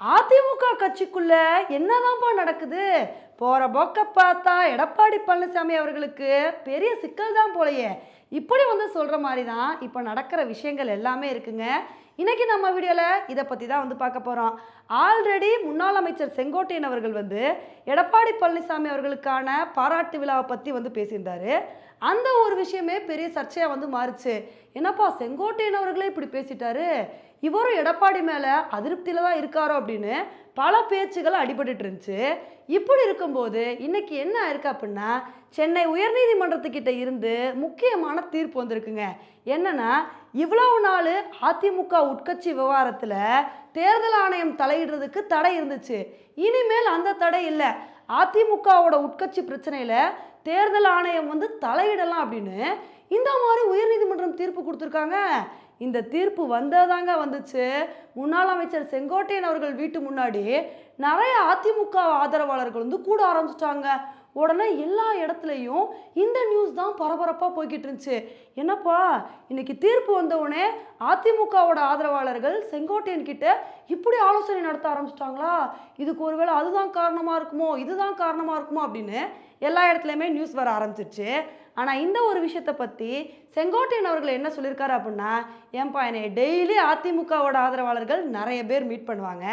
அதிமுக கட்சிக்குள்ள என்னதான்ப்பா நடக்குது? போற போக்க பார்த்தா எடப்பாடி பழனிசாமி அவர்களுக்கு பெரிய சிக்கல் தான் போலையே. இப்படி வந்து சொல்ற மாதிரி தான் இப்போ நடக்கிற விஷயங்கள் எல்லாமே இருக்குங்க. இன்னைக்கு நம்ம வீடியோவில் இதை பற்றி தான் வந்து பார்க்க போகிறோம் ஆல்ரெடி முன்னாள் அமைச்சர் செங்கோட்டையன் அவர்கள் வந்து எடப்பாடி பழனிசாமி அவர்களுக்கான பாராட்டு விழாவை பற்றி வந்து பேசியிருந்தாரு. அந்த ஒரு விஷயமே பெரிய சர்ச்சையாக வந்து மாறுச்சு. என்னப்பா செங்கோட்டையன் அவர்களே இப்படி பேசிட்டாரு? இவரும் எடப்பாடி மேலே அதிருப்தியில் தான் இருக்காரோ அப்படின்னு பல பேச்சுகள் அடிபட்டுட்டு இருந்துச்சு. இப்படி இருக்கும்போது இன்னைக்கு என்ன ஆயிருக்கு அப்படின்னா சென்னை உயர்நீதிமன்றத்துக்கிட்ட இருந்து முக்கியமான தீர்ப்பு வந்திருக்குங்க. என்னன்னா இவ்வளவு நாள் அதிமுக உட்கட்சி விவகாரத்தில் தேர்தல் ஆணையம் தலையிடுறதுக்கு தடை இருந்துச்சு. இனிமேல் அந்த தடை இல்லை. அதிமுகவோட உட்கட்சி பிரச்சனையில் தேர்தல் ஆணையம் வந்து தலையிடலாம் அப்படின்னு இந்த மாதிரி உயர்நீதிமன்றம் தீர்ப்பு கொடுத்துருக்காங்க. இந்த தீர்ப்பு வந்ததாங்க வந்துச்சு. முன்னாள் அமைச்சர் செங்கோட்டையன் அவர்கள் வீட்டு முன்னாடி நிறைய அதிமுக ஆதரவாளர்கள் வந்து கூட ஆரம்பிச்சிட்டாங்க. உடனே எல்லா இடத்துலையும் இந்த நியூஸ் தான் பரபரப்பாக போய்கிட்டு இருந்துச்சு. என்னப்பா இன்னைக்கு தீர்ப்பு வந்தவுடனே அதிமுகவோட ஆதரவாளர்கள் செங்கோட்டையன் கிட்ட இப்படி ஆலோசனை நடத்த ஆரம்பிச்சிட்டாங்களா? இதுக்கு ஒருவேளை அதுதான் காரணமாக இருக்குமோ இதுதான் காரணமாக இருக்குமோ அப்படின்னு எல்லா இடத்துலையுமே நியூஸ் வர ஆரம்பிச்சிருச்சு. ஆனால் இந்த ஒரு விஷயத்தை பற்றி செங்கோட்டையன் அவர்கள் என்ன சொல்லியிருக்காரு அப்படின்னா ஏன்பா என்னை டெய்லி அதிமுகவோட ஆதரவாளர்கள் நிறைய பேர் மீட் பண்ணுவாங்க.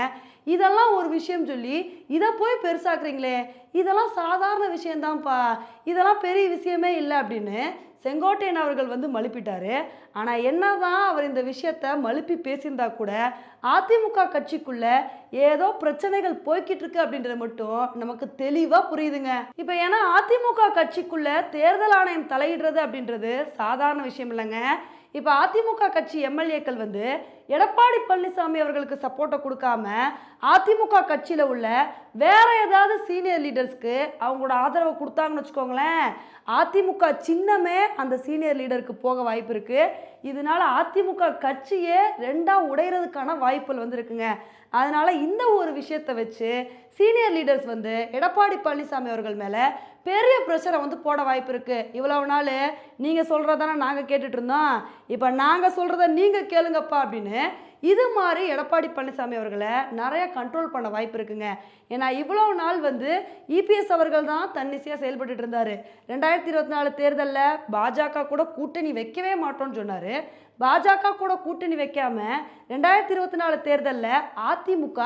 இதெல்லாம் ஒரு விஷயம் சொல்லி இதை போய் பெருசாக்குறீங்களே இதெல்லாம் சாதாரண விஷயந்தான்ப்பா இதெல்லாம் பெரிய விஷயமே இல்லை அப்படின்னு செங்கோட்டையன் அவர்கள் வந்து மழுப்பிட்டாரு. ஆனால் என்னதான் அவர் இந்த விஷயத்த மழுப்பி பேசியிருந்தா கூட அதிமுக கட்சிக்குள்ள ஏதோ பிரச்சனைகள் போய்கிட்டு இருக்கு அப்படின்றது மட்டும் நமக்கு தெளிவாக புரியுதுங்க. இப்போ ஏன்னா அதிமுக கட்சிக்குள்ள தேர்தல் ஆணையம் தலையிடுறது அப்படின்றது சாதாரண விஷயம் இல்லைங்க. இப்போ அதிமுக கட்சி எம்எல்ஏக்கள் வந்து எடப்பாடி பழனிசாமி அவர்களுக்கு சப்போர்ட்டை கொடுக்காம அதிமுக கட்சியில் உள்ள வேற ஏதாவது சீனியர் லீடர்ஸ்க்கு அவங்களோட ஆதரவை கொடுத்தாங்கன்னு வச்சுக்கோங்களேன். அதிமுக சின்னமே அந்த சீனியர் லீடருக்கு போக வாய்ப்பு இருக்கு. இதனால அதிமுக கட்சியே ரெண்டா உடையிறதுக்கான வாய்ப்புகள் வந்துருக்குங்க. அதனால் அதனால இந்த ஒரு விஷயத்தை வச்சு சீனியர் லீடர்ஸ் வந்து எடப்பாடி பழனிசாமி அவர்கள் மேலே பெரிய ப்ரெஷரை வந்து போட வாய்ப்பு இருக்குது இவ்வளவு நாள் நீங்கள் சொல்கிறதானே நாங்கள் கேட்டுட்ருந்தோம் இப்போ நாங்கள் சொல்கிறத நீங்கள் கேளுங்கப்பா அப்படின்னு இது மாதிரி எடப்பாடி பழனிசாமி அவர்களை நிறைய கண்ட்ரோல் பண்ண வாய்ப்பு இருக்குங்க. ஏன்னா இவ்வளோ நாள் வந்து இபிஎஸ் அவர்கள் தான் தன்னிசையாக செயல்பட்டு இருந்தார். ரெண்டாயிரத்தி இருபத்தி நாலு தேர்தலில் பாஜக கூட கூட்டணி வைக்கவே மாட்டோம்னு சொன்னார். பாஜக கூட கூட்டணி வைக்காம ரெண்டாயிரத்தி இருபத்தி நாலு தேர்தலில் அதிமுக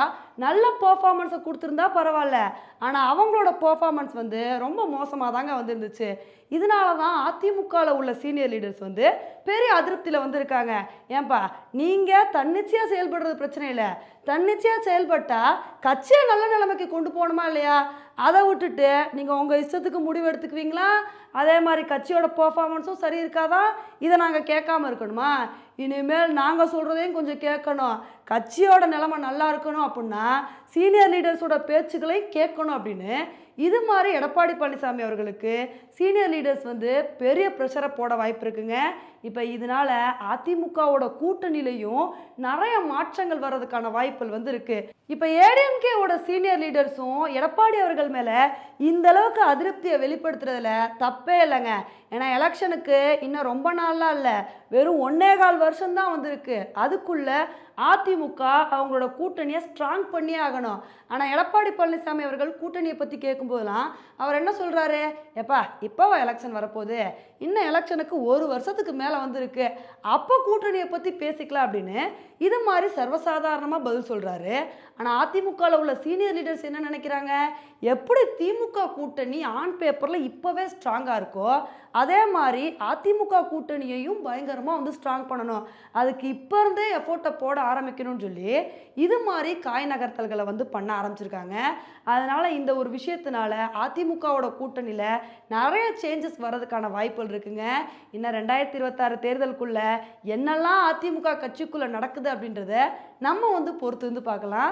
நல்ல பர்ஃபார்மன்ஸை கொடுத்துருந்தா பரவாயில்ல. ஆனால் அவங்களோட பர்ஃபார்மன்ஸ் வந்து ரொம்ப மோசமாக தாங்க வந்துருந்துச்சு. இதனால தான் அதிமுகவில் உள்ள சீனியர் லீடர்ஸ் வந்து பெரிய அதிருப்தியில் வந்திருக்காங்க. ஏன்பா நீங்கள் தன்னிச்சையாக செயல்படுறது பிரச்சனை இல்லை. தன்னிச்சையாக செயல்பட்டால் கட்சியை நல்ல நிலைமைக்கு கொண்டு போகணுமா இல்லையா? அதை விட்டுட்டு நீங்கள் உங்கள் இஷ்டத்துக்கு முடிவு எடுத்துக்குவீங்களா? அதே மாதிரி கட்சியோட பர்ஃபார்மன்ஸும் சரி இருக்காதா? இதை நாங்கள் கேட்காம இருக்கணுமா? இனிமேல் நாங்கள் சொல்கிறதையும் கொஞ்சம் கேட்கணும். கட்சியோட நிலைமை நல்லா இருக்கணும் அப்படின்னா சீனியர் லீடர்ஸோட பேச்சுக்களையும் கேட்கணும் அப்படின்னு இது மாதிரி எடப்பாடி பழனிசாமி அவர்களுக்கு சீனியர் லீடர்ஸ் வந்து பெரிய ப்ரெஷரை போட வாய்ப்பு இருக்குங்க. இப்போ இதனால அதிமுகவோட கூட்டணியிலையும் நிறைய மாற்றங்கள் வர்றதுக்கான வாய்ப்பு வாய்ப்புகள் வந்து இருக்கு இப்போ ஏடிஎம்கேவோட சீனியர் லீடர்ஸும் எடப்பாடி அவர்கள் மேலே இந்த அளவுக்கு அதிருப்தியை வெளிப்படுத்துறதுல தப்பே இல்லைங்க. ஏன்னா எலெக்ஷனுக்கு இன்னும் ரொம்ப நாளெலாம் இல்லை. வெறும் ஒன்னே கால் வருஷம்தான் வந்திருக்கு. அதுக்குள்ளே அதிமுக அவங்களோட கூட்டணியை ஸ்ட்ராங் பண்ணியே ஆகணும். ஆனால் எடப்பாடி பழனிசாமி அவர்கள் கூட்டணியை பற்றி கேட்கும்போதெல்லாம் அவர் என்ன சொல்கிறாரு எப்பா இப்போவா எலெக்ஷன் வரப்போகுது? இன்னும் எலெக்ஷனுக்கு ஒரு வருஷத்துக்கு மேலே வந்திருக்கு. அப்போ கூட்டணியை பற்றி பேசிக்கலாம் அப்படின்னு இது மாதிரி சர்வசாதாரணமாக பதில் சொல்கிறாரு ஆனால் அதிமுகவில் உள்ள சீனியர் லீடர்ஸ் என்ன நினைக்கிறாங்க? எப்படி திமுக கூட்டணி ஆன் பேப்பரில் இப்போவே ஸ்ட்ராங்காக இருக்கோ அதே மாதிரி அதிமுக கூட்டணியையும் பயங்கரமாக வந்து ஸ்ட்ராங் பண்ணணும். அதுக்கு இப்போ இருந்தே எஃபோர்ட்டை போட ஆரம்பிக்கணும்னு சொல்லி இது மாதிரி காய் நகர்த்தல்களை வந்து பண்ண ஆரம்பிச்சிருக்காங்க. அதனால் இந்த ஒரு விஷயத்தினால அதிமுகவோட கூட்டணியில் நிறைய சேஞ்சஸ் வர்றதுக்கான வாய்ப்புகள் இருக்குங்க. இன்னும் ரெண்டாயிரத்தி இருபத்தாறு தேர்தலுக்குள்ள என்னெல்லாம் அதிமுக கட்சிக்குள்ளே நடக்குது அப்படின்றத நம்ம வந்து பொறுத்து வந்து பார்க்கலாம்.